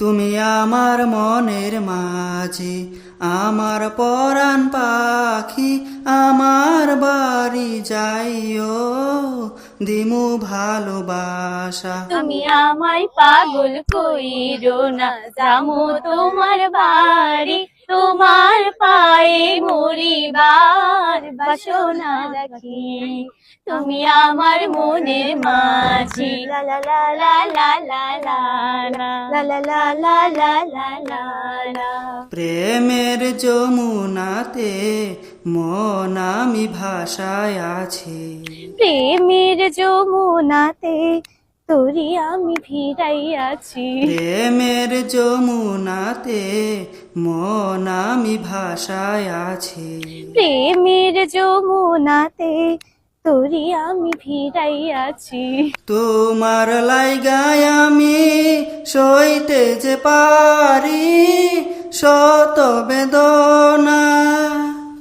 তুমি আমার মনের মাঝে, আমার পরাণ পাখি, আমার বাড়ি যাইও, দিমু ভালোবাসা। তুমি আমায় পাগল কইরো না জামু তোমার বাড়ি, তোমার পায়ে মরিবার বাসনা রাখি। তুমি আমার মনের মাঝি লা লা লা লা লা লা লা লা লা লা লা লা প্রেমের যমুনাতে মন আমি ভাষায় আছি। প্রেমের যমুনাতে তোরি আমি ভিড়াইয়াছি প্রেমের যমুনাতে মন আমি ভাষায় আছি। প্রেমের যমুনাতে তোরি আমি ভিড়াইয়াছি তোমার লাইগায় আমি সইতে যে পারি শত বেদনা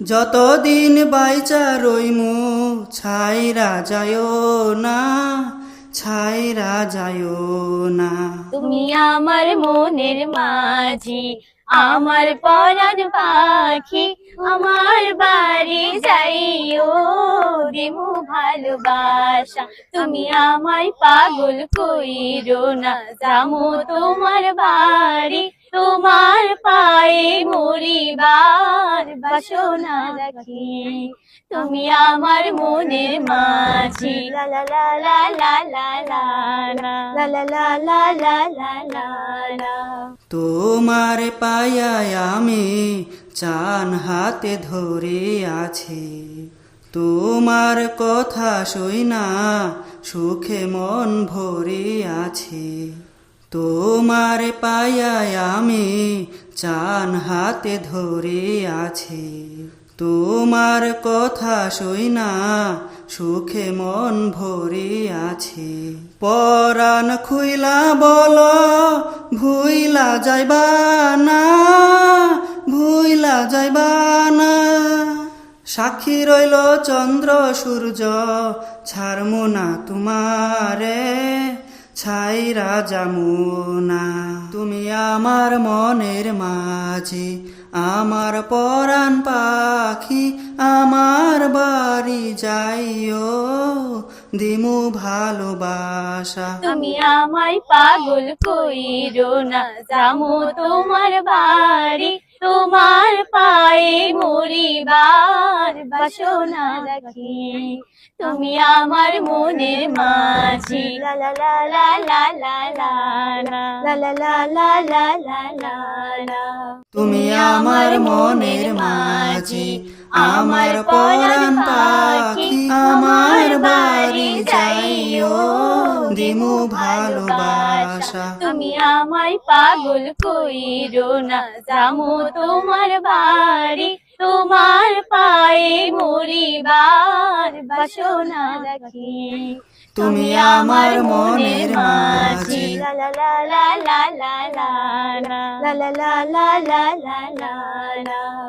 যতদিন বাইচা রইমু ছাইরা যায় না ছাইরা যায় না। তুমি আমার মনের মাঝি আমার পরাণ পাখি আমার বাড়ি যাইও ভালোবাসা তুমি আমায় পাগল কইরো না জামু তোমার বাড়ি তোমার পায়ে মরিবার বাসনা রাখি তুমি আমার মনের মাঝি লা লা লা লা লা লা তোমার পায়ায় আমি চান হাতে ধরে আছি তোমার কথা শুই না, সুখে মন ভরে আছে। তোমার পায়ায় আমি চান হাতে ধরে আছি। তোমার কথা শুই না, সুখে মন ভরে আছে। পরাণ খুইলা বল, ভুইলা যাইবা না, ভুইলা যাইবা না। সাক্ষী রইল চন্দ্র, সূর্য, ছাড়মু না তোমারে ছাইরা যামুনা তুমি আমার মনের মাঝে, আমার পরাণ পাখি, আমার বাড়ি যাইও, দিমু ভালোবাসা। তুমি আমায় পাগল কইরো না জামু তোমার বাড়ি, তোমার পায়ে মরিবার বাসনা রাখি তুমি আমার মনের মাঝি লা লা লা লা লা লা লা লা লা লা লা লা লা লা লা তুমি আমার মনের মাঝে আমার পরাণ পাখি আমার বাড়ি যাইও দিমু ভালোবাসা তুমি আমায় পাগল কইরো না জামু তোমার বাড়ি তোমার পায়ে মরিবার বাসনা রাখি তুমি আমার মনের মাঝি লা লা লা লা লা লা লা লা লা লা লা লা